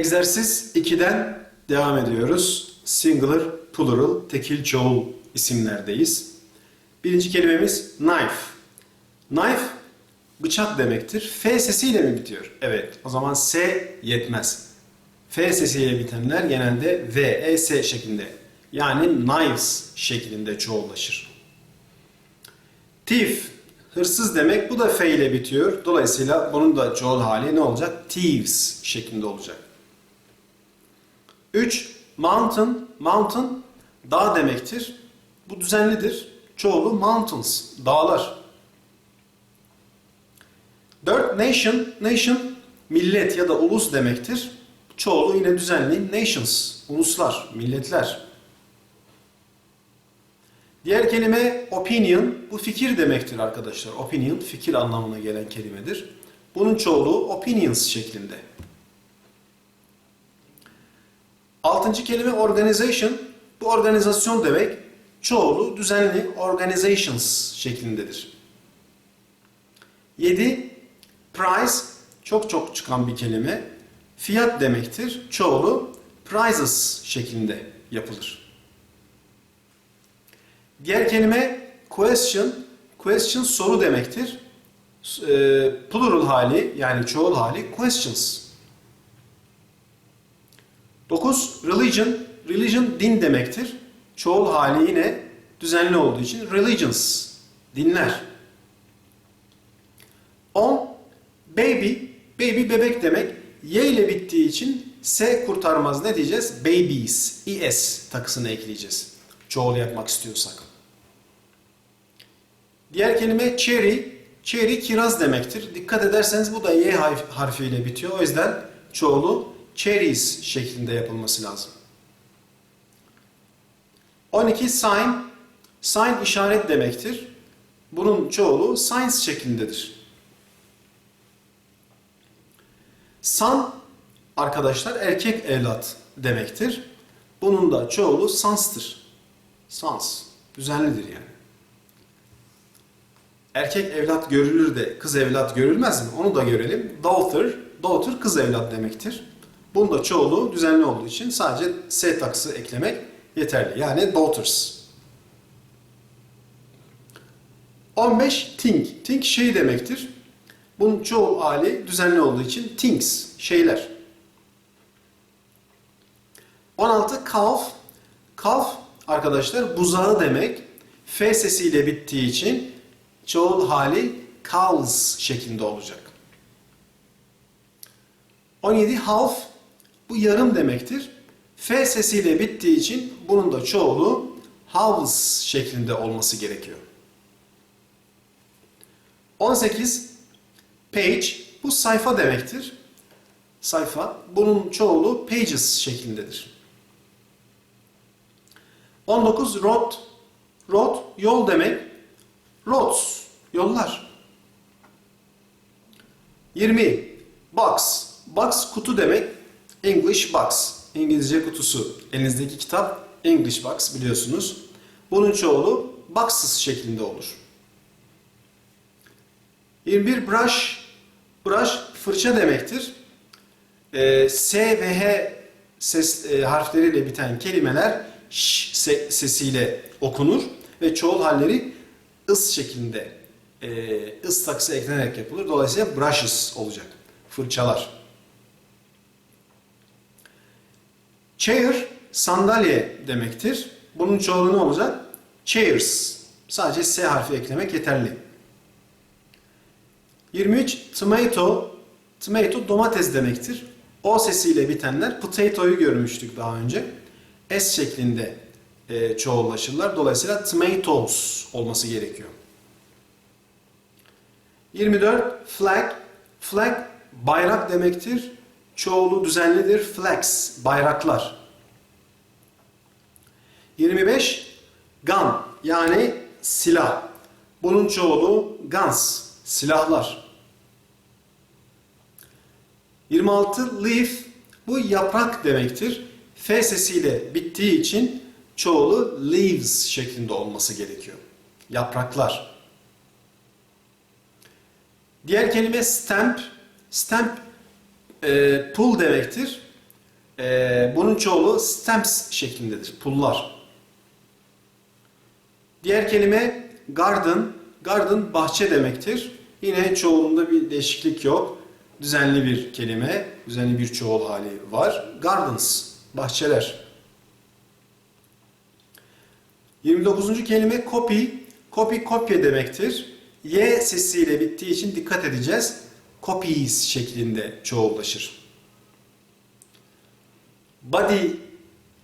Egzersiz 2'den devam ediyoruz. Singular, plural, tekil, çoğul isimlerdeyiz. Birinci kelimemiz knife. Knife bıçak demektir. F sesiyle mi bitiyor? Evet. O zaman S yetmez. F sesiyle bitenler genelde V, E, S şeklinde. Yani knives şeklinde çoğullaşır. Thief, hırsız demek. Bu da F ile bitiyor. Dolayısıyla bunun da çoğul hali ne olacak? Thieves şeklinde olacak. 3. Mountain, mountain dağ demektir. Bu düzenlidir. Çoğulu mountains, dağlar. 4. Nation, nation millet ya da ulus demektir. Çoğulu yine düzenli nations, uluslar, milletler. Diğer kelime opinion, bu fikir demektir arkadaşlar. Opinion, fikir anlamına gelen kelimedir. Bunun çoğulu opinions şeklinde. Altıncı kelime organization. Bu organizasyon demek. Çoğulu düzenli organizations şeklindedir. 7. Price çok çok çıkan bir kelime. Fiyat demektir. Çoğulu prices şeklinde yapılır. Diğer kelime question. Question soru demektir. E, plural hali yani çoğul hali questions. 9. Religion. Religion din demektir. Çoğul hali yine düzenli olduğu için religions. Dinler. 10. Baby. Baby bebek demek. Y ile bittiği için S kurtarmaz. Ne diyeceğiz? Babies. ES takısını ekleyeceğiz. Çoğul yapmak istiyorsak. Diğer kelime cherry. Cherry kiraz demektir. Dikkat ederseniz bu da Y harfiyle bitiyor. O yüzden çoğulu cherries şeklinde yapılması lazım. 12 sign. Sign işaret demektir. Bunun çoğulu signs şeklindedir. Son arkadaşlar erkek evlat demektir. Bunun da çoğulu sonstır. Sons. Düzenlidir yani. Erkek evlat görülür de kız evlat görülmez mi? Onu da görelim. Daughter, daughter kız evlat demektir. Bunun da çoğulu düzenli olduğu için sadece S taksı eklemek yeterli. Yani daughters. 15 think. Think şey demektir. Bunun çoğu hali düzenli olduğu için things, şeyler. 16 calf. Calf arkadaşlar buzağı demek. F sesiyle bittiği için çoğul hali calves şeklinde olacak. 17 half bu yarım demektir. F sesiyle bittiği için bunun da çoğulu halves şeklinde olması gerekiyor. 18 page bu sayfa demektir. Sayfa bunun çoğulu pages şeklindedir. 19 road road yol demek. Roads yollar. 20 box box kutu demek. English box İngilizce kutusu. Elinizdeki kitap English box biliyorsunuz. Bunun çoğulu boxes şeklinde olur. 21 brush brush fırça demektir. Ee, S ve H ses e, harfleriyle biten kelimeler ş se sesiyle okunur ve çoğul halleri ıs şeklinde e, ıs taksı eklenerek yapılır. Dolayısıyla brushes olacak. Fırçalar. Chair sandalye demektir. Bunun çoğulu ne olacak? Chairs. Sadece S harfi eklemek yeterli. 23 tomato tomato domates demektir. O sesiyle bitenler potato'yu görmüştük daha önce. S şeklinde e, çoğullaşırlar. Dolayısıyla tomatoes olması gerekiyor. 24 flag flag bayrak demektir. Çoğulu düzenlidir. Flags bayraklar. 25 gun yani silah. Bunun çoğulu guns silahlar. 26 leaf bu yaprak demektir. F sesiyle bittiği için çoğulu leaves şeklinde olması gerekiyor. Yapraklar. Diğer kelime stamp. Stamp e, pull demektir. Ee, bunun çoğulu stems şeklindedir. Pullar. Diğer kelime garden. Garden bahçe demektir. Yine çoğulunda bir değişiklik yok. Düzenli bir kelime, düzenli bir çoğul hali var. Gardens, bahçeler. 29. kelime copy. Copy kopya demektir. Y sesiyle bittiği için dikkat edeceğiz. Copies şeklinde çoğullaşır. Body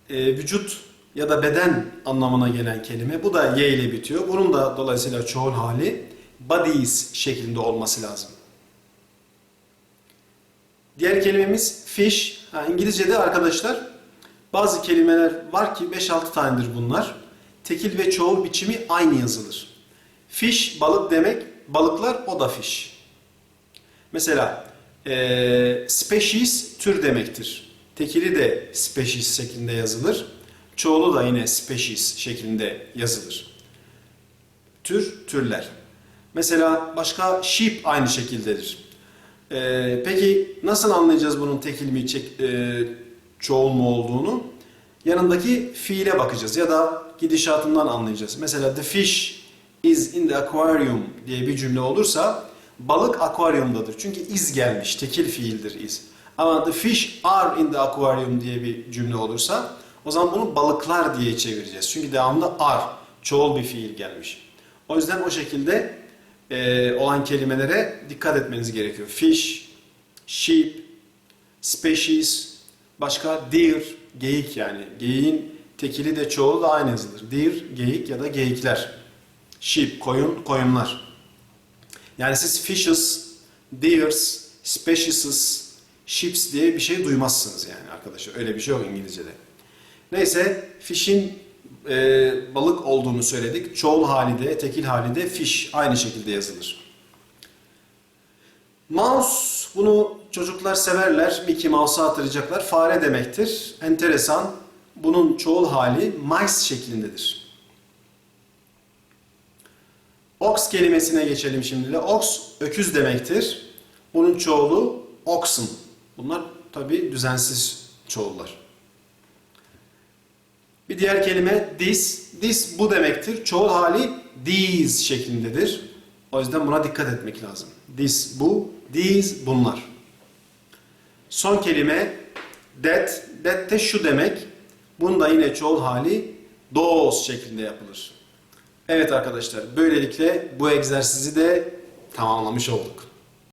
e, vücut ya da beden anlamına gelen kelime. Bu da Y ile bitiyor. Bunun da dolayısıyla çoğul hali bodies şeklinde olması lazım. Diğer kelimemiz fish. Ha, İngilizce'de arkadaşlar bazı kelimeler var ki 5-6 tanedir bunlar. Tekil ve çoğul biçimi aynı yazılır. Fish balık demek, balıklar o da fish. Mesela e, species tür demektir. Tekili de species şeklinde yazılır. Çoğulu da yine species şeklinde yazılır. Tür, türler. Mesela başka sheep aynı şekildedir. Ee, peki nasıl anlayacağız bunun tekil mi, çek, e, çoğul mu olduğunu? Yanındaki fiile bakacağız ya da gidişatından anlayacağız. Mesela the fish is in the aquarium diye bir cümle olursa balık akvaryumdadır. Çünkü is gelmiş, tekil fiildir is. Ama the fish are in the aquarium diye bir cümle olursa o zaman bunu balıklar diye çevireceğiz. Çünkü devamında are, çoğul bir fiil gelmiş. O yüzden o şekilde e, olan kelimelere dikkat etmeniz gerekiyor. Fish, sheep, species, başka deer, geyik yani. Geyiğin tekili de çoğulu da aynı yazılır. Deer, geyik ya da geyikler. Sheep, koyun, koyunlar. Yani siz fishes, deers, specieses, ships diye bir şey duymazsınız yani arkadaşlar. Öyle bir şey yok İngilizce'de. Neyse fish'in e, balık olduğunu söyledik. Çoğul hali de, tekil hali de fish aynı şekilde yazılır. Mouse, bunu çocuklar severler. Mickey Mouse'a hatırlayacaklar. Fare demektir. Enteresan. Bunun çoğul hali mice şeklindedir. Ox kelimesine geçelim şimdi de. Ox, öküz demektir. Bunun çoğulu oxen. Bunlar tabi düzensiz çoğullar. Bir diğer kelime this. This bu demektir. Çoğul hali these şeklindedir. O yüzden buna dikkat etmek lazım. This bu, these bunlar. Son kelime that. That de şu demek. Bunun da yine çoğul hali those şeklinde yapılır. Evet arkadaşlar böylelikle bu egzersizi de tamamlamış olduk.